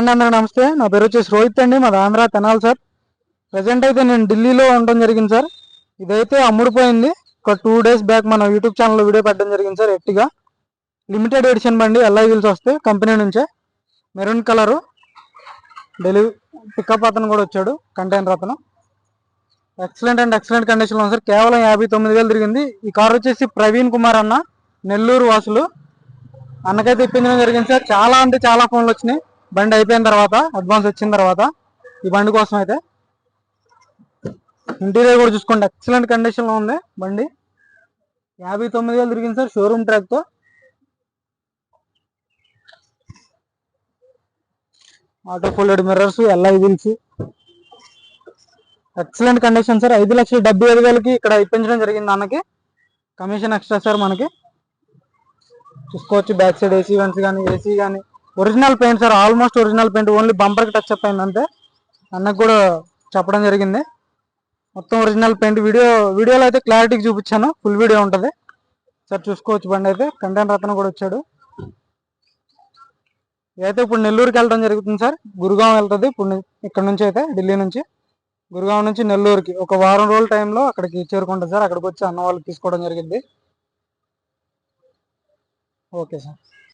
అండి అందరూ నమస్తే. నా పేరు వచ్చేసి రోహిత్ అండి. మాది ఆంధ్ర తెనాలి సార్. ప్రజెంట్ అయితే నేను ఢిల్లీలో ఉండడం జరిగింది సార్. ఇదైతే అమ్ముడుపోయింది. ఒక టూ డేస్ బ్యాక్ మన యూట్యూబ్ ఛానల్లో వీడియో పెట్టడం జరిగింది సార్ ఎట్టిగా. లిమిటెడ్ ఎడిషన్ బండి ఎల్ఐ వీల్స్ వస్తే కంపెనీ నుంచే. మెరూన్ కలరు డెలివరీ పికప్ అతను కూడా వచ్చాడు కంటైనర్ అతను. ఎక్సలెంట్ అండ్ ఎక్సలెంట్ కండిషన్లో ఉంది సార్. కేవలం యాభై తొమ్మిది వేలు తిరిగింది. ఈ కార్ వచ్చేసి ప్రవీణ్ కుమార్ అన్న నెల్లూరు వాసులు. అన్నకైతే ఇప్పించడం జరిగింది సార్. చాలా అంటే చాలా ఫోన్లు వచ్చినాయి. బండి అయిపోయిన తర్వాత అడ్వాన్స్ వచ్చిన తర్వాత ఈ బండి కోసం అయితే ఇంటీరియర్ కూడా చూసుకోండి. ఎక్సలెంట్ కండిషన్లో ఉంది బండి. యాభై తొమ్మిది వేలు తిరిగింది sir showroom ట్రాక్తో auto folded mirrors alloy wheels excellent condition sir. ఐదు లక్షల డెబ్బై ఐదు వేలకి ఇక్కడ ఇప్పించడం జరిగింది అన్నకి. కమిషన్ ఎక్స్ట్రా సార్ మనకి. చూసుకోవచ్చు బ్యాక్ సైడ్ ఏసీ వెంట్స్ కానీ ఏసీ కానీ original paint sir almost original paint only బంపర్కి touch up అయింది అంతే. అన్నకు కూడా చెప్పడం జరిగింది. మొత్తం ఒరిజినల్ పెయింట్ వీడియో వీడియోలో అయితే క్లారిటీకి చూపించాను. ఫుల్ వీడియో ఉంటుంది. సార్ చూసుకోవచ్చు బండి అయితే. కంటైనర్ అతను కూడా వచ్చాడు. అయితే ఇప్పుడు నెల్లూరుకి వెళ్ళడం జరుగుతుంది సార్ గురుగాం వెళ్తుంది. ఇప్పుడు ఇక్కడ నుంచి అయితే ఢిల్లీ నుంచి. గురుగాం నుంచి నెల్లూరుకి. ఒక వారం రోజుల టైంలో అక్కడికి చేరుకుంటుంది సార్ అక్కడికి వచ్చి అన్న వాళ్ళు తీసుకోవడం జరిగింది. Okay sir